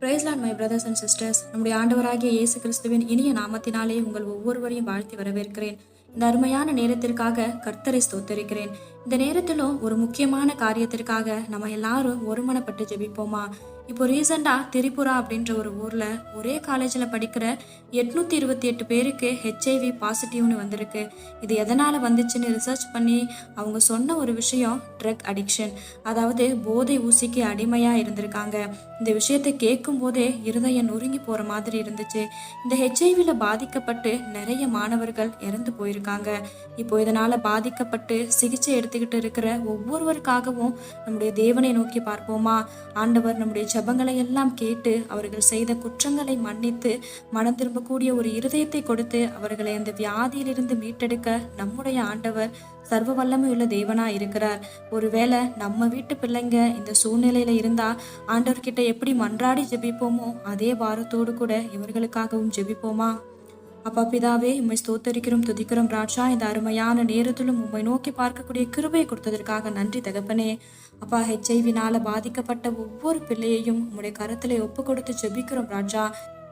பிரைஸ்லான் my brothers and sisters நம்முடைய ஆண்டவராகிய இயேசு கிறிஸ்துவின் இனிய நாமத்தினாலே உங்கள் ஒவ்வொருவரையும் வாழ்த்தி வரவேற்கிறேன். இந்த அருமையான நேரத்திற்காக கர்த்தரை ஸ்தோத்தரிக்கிறேன். இந்த நேரத்திலும் ஒரு முக்கியமான காரியத்திற்காக நம்ம எல்லாரும் ஒருமனப்பட்டு ஜெபிப்போமா? இப்போ ரீசெண்டாக திரிபுரா அப்படின்ற ஒரு ஊரில் ஒரே காலேஜில் படிக்கிற எட்நூற்றி இருபத்தி எட்டு பேருக்கு ஹெச்ஐவி பாசிட்டிவ்னு வந்திருக்கு. இது எதனால் வந்துச்சுன்னு ரிசர்ச் பண்ணி அவங்க சொன்ன ஒரு விஷயம் ட்ரக் அடிக்ஷன் அதாவது போதை ஊசிக்கு அடிமையாக இருந்திருக்காங்க. இந்த விஷயத்தை கேட்கும் போதே இருதயம் நொறுங்கி போகிற மாதிரி இருந்துச்சு. இந்த ஹெச்ஐவியில் பாதிக்கப்பட்டு நிறைய மாணவர்கள் இறந்து போயிருக்காங்க. இப்போ இதனால் பாதிக்கப்பட்டு சிகிச்சை எடுத்துக்கிட்டு இருக்கிற ஒவ்வொருவருக்காகவும் நம்முடைய தேவனை நோக்கி பார்ப்போமா? ஆண்டவர் நம்முடைய ஜபங்களை எல்லாம் கேட்டு அவர்கள் செய்த குற்றங்களை மன்னித்து மனம் திரும்பக்கூடிய ஒரு இருதயத்தை கொடுத்து அவர்களை அந்த வியாதியிலிருந்து மீட்டெடுக்க நம்முடைய ஆண்டவர் சர்வ வல்லமையுள்ள தேவனா இருக்கிறார் ஒருவேளை நம்ம வீட்டு பிள்ளைங்க இந்த சூழ்நிலையில இருந்தா ஆண்டவர்கிட்ட எப்படி மன்றாடி ஜெபிப்போமோ அதே வாரத்தோடு கூட இவர்களுக்காகவும் ஜெபிப்போமா? அப்பா பிதாவே உம்மை ஸ்தோத்தரிக்கிறோம் துதிக்கிறோம் ராஜா. இந்த அருமையான நேரத்திலும் உம்மை நோக்கி பார்க்கக்கூடிய கிருபையை கொடுத்ததற்காக நன்றி தகப்பனே. அப்பா ஹெச்ஐவினால பாதிக்கப்பட்ட ஒவ்வொரு பிள்ளையையும் உம்முடைய கருத்துல ஒப்பு கொடுத்து ஜெபிக்கிறோம் ராஜா.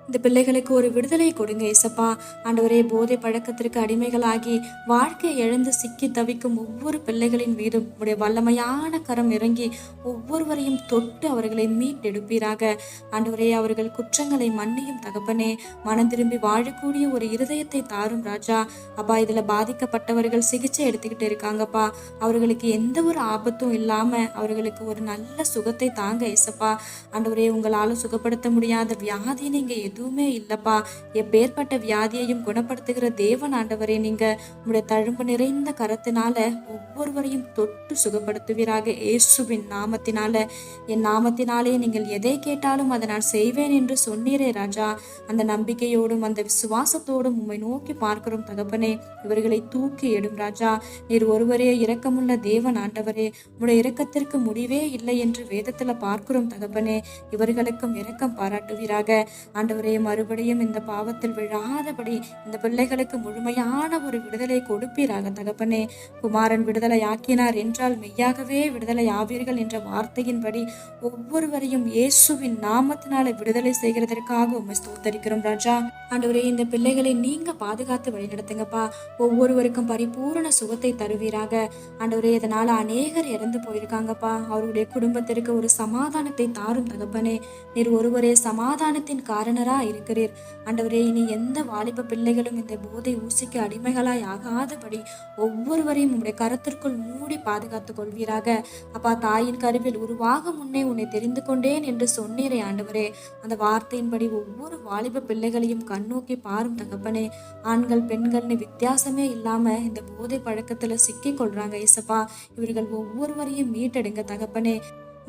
இந்த பிள்ளைகளுக்கு ஒரு விடுதலை கொடுங்க இசப்பா ஆண்டவரே போதை பழக்கத்திற்கு அடிமைகளாகி வாழ்க்கை இழந்து சிக்கி தவிக்கும் ஒவ்வொரு பிள்ளைகளின் மீதும் உடைய வல்லமையான கரம் இறங்கி ஒவ்வொருவரையும் தொட்டு அவர்களை மீட்டெடுப்பீராக. ஆண்டவரே அவர்கள் குற்றங்களை மன்னியும் தகப்பனே. மனம் திரும்பி வாழக்கூடிய ஒரு இருதயத்தை தாரும் ராஜா. அப்பா இதுல பாதிக்கப்பட்டவர்கள் சிகிச்சை எடுத்துக்கிட்டு இருக்காங்கப்பா. அவர்களுக்கு எந்த ஒரு ஆபத்தும் இல்லாம அவர்களுக்கு ஒரு நல்ல சுகத்தை தாங்க இசப்பா ஆண்டவரே உங்களால சுகப்படுத்த முடியாத வியாதி நீங்க எதுவுமே இல்லப்பா. எப்பேற்பட்ட வியாதியையும் குணப்படுத்துகிற தேவன் ஆண்டவரே நீங்க உங்களுடைய தழும்பு நிறைந்த கரத்தினால ஒவ்வொருவரையும் தொட்டு சுகப்படுத்துவீராக இயேசுவின் நாமத்தினால. என் நாமத்தினாலே நீங்கள் எதை கேட்டாலும் அதை நான் செய்வேன் என்று சொன்னீரே ராஜா. அந்த நம்பிக்கையோடும் அந்த விசுவாசத்தோடும் உம்மை நோக்கி பார்க்கிறோம் தகப்பனே. இவர்களை தூக்கி எடும் ராஜா. நீர் ஒருவரே இரக்கமுள்ள தேவன் ஆண்டவரே. உடைய இரக்கத்திற்கு முடிவே இல்லை என்று வேதத்துல பார்க்கிறோம் தகப்பனே. இவர்களுக்கும் இரக்கம் பாராட்டுவீராக. ஆண்டவரே ஆண்டவரே மறுபடியும் இந்த பாவத்தில் விழாதபடி இந்த பிள்ளைகளுக்கு முழுமையான ஒரு விடுதலை கொடுப்பீராக தகப்பனே. குமாரன் விடுதலை ஆக்கினார் என்றால் மெய்யாகவே விடுதலை ஆவீர்கள் என்ற வார்த்தையின்படி ஒவ்வொருவரையும் இயேசுவின் நாமத்தினால விடுதலை செய்கிறதற்காக உண்மை ஸ்தோத்தரிக்கிறோம் ராஜா. ஆண்டவரே இந்த பிள்ளைகளை நீங்க பாதுகாத்து வழிநடத்துங்கப்பா. ஒவ்வொருவருக்கும் பரிபூரண சுகத்தை தருவீராக. ஆண்டவரே இதனால அநேகர் இறந்து போயிருக்காங்கப்பா. அவருடைய குடும்பத்திற்கு ஒரு சமாதானத்தை தாரும் தகப்பனே. நீர் ஒருவரே சமாதானத்தின் காரணர் இருக்கிறீர். ஆண்டவரே இனி எந்த வாலிப பிள்ளைகளும் இந்த போதை ஊசிக்கு அடிமைகளாய் ஆகாதபடி ஒவ்வொருவரையும் உங்களுடைய கருத்திற்குள் மூடி பாதுகாத்துக் கொள்வீராக. அப்பா தாயின் கருவில் உருவாக முன்னே உன்னை தெரிந்து கொண்டேன் என்று சொன்னீரே ஆண்டவரே. அந்த வார்த்தையின்படி ஒவ்வொரு வாலிப பிள்ளைகளையும் கண்ணோக்கி பாரும் தகப்பனே. ஆண்கள் பெண்கள்னு வித்தியாசமே இல்லாம இந்த போதை பழக்கத்துல சிக்கிக் கொள்றாங்க இசப்பா இவர்கள் ஒவ்வொருவரையும் மீட்டெடுங்க தகப்பனே.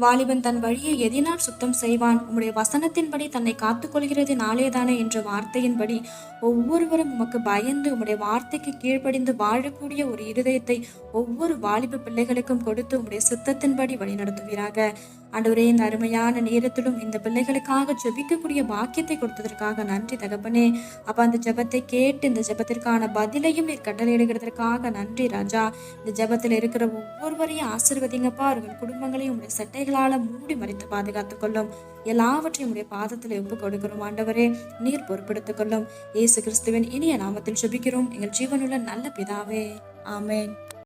வாலிபன் தன் வழியை எதினால் சுத்தம் செய்வான். உம்முடைய வசனத்தின்படி தன்னை காத்துக்கொள்கிறது நாளேதானே என்ற வார்த்தையின்படி ஒவ்வொருவரும் உமக்கு பயந்து உம்முடைய வார்த்தைக்கு கீழ்ப்படிந்து வாழக்கூடிய ஒரு இருதயத்தை ஒவ்வொரு வாலிப பிள்ளைகளுக்கும் கொடுத்து உம்முடைய சித்தத்தின்படி வழிநடத்துவீராக. ஆண்டவரே இந்த அருமையான நேரத்திலும் இந்த பிள்ளைகளுக்காக ஜெபிக்கக்கூடிய பாக்கியத்தை கொடுத்ததற்காக நன்றி தகப்பனே. அப்ப அந்த ஜெபத்தை கேட்டு இந்த ஜெபத்திற்கான பதிலையும் நீர் கட்டளையிடுகிறதற்காக நன்றி ராஜா. இந்த ஜெபத்தில் இருக்கிற ஒவ்வொருவரையும் ஆசிர்வதிங்கப்பா. அவர்கள் குடும்பங்களையும் உடைய சட்டைகளால மூடி மறைத்து பாதுகாத்துக் கொள்ளும். எல்லாவற்றையும் உடைய பாதத்தில் ஒப்பு கொடுக்கிறோம் ஆண்டவரே. நீர் பொறுப்பெடுத்துக் கொள்ளும். இயேசு கிறிஸ்துவின் இனிய நாமத்தில் ஜெபிக்கிறோம். எங்கள் ஜீவனுள்ள நல்ல பிதாவே. ஆமேன்.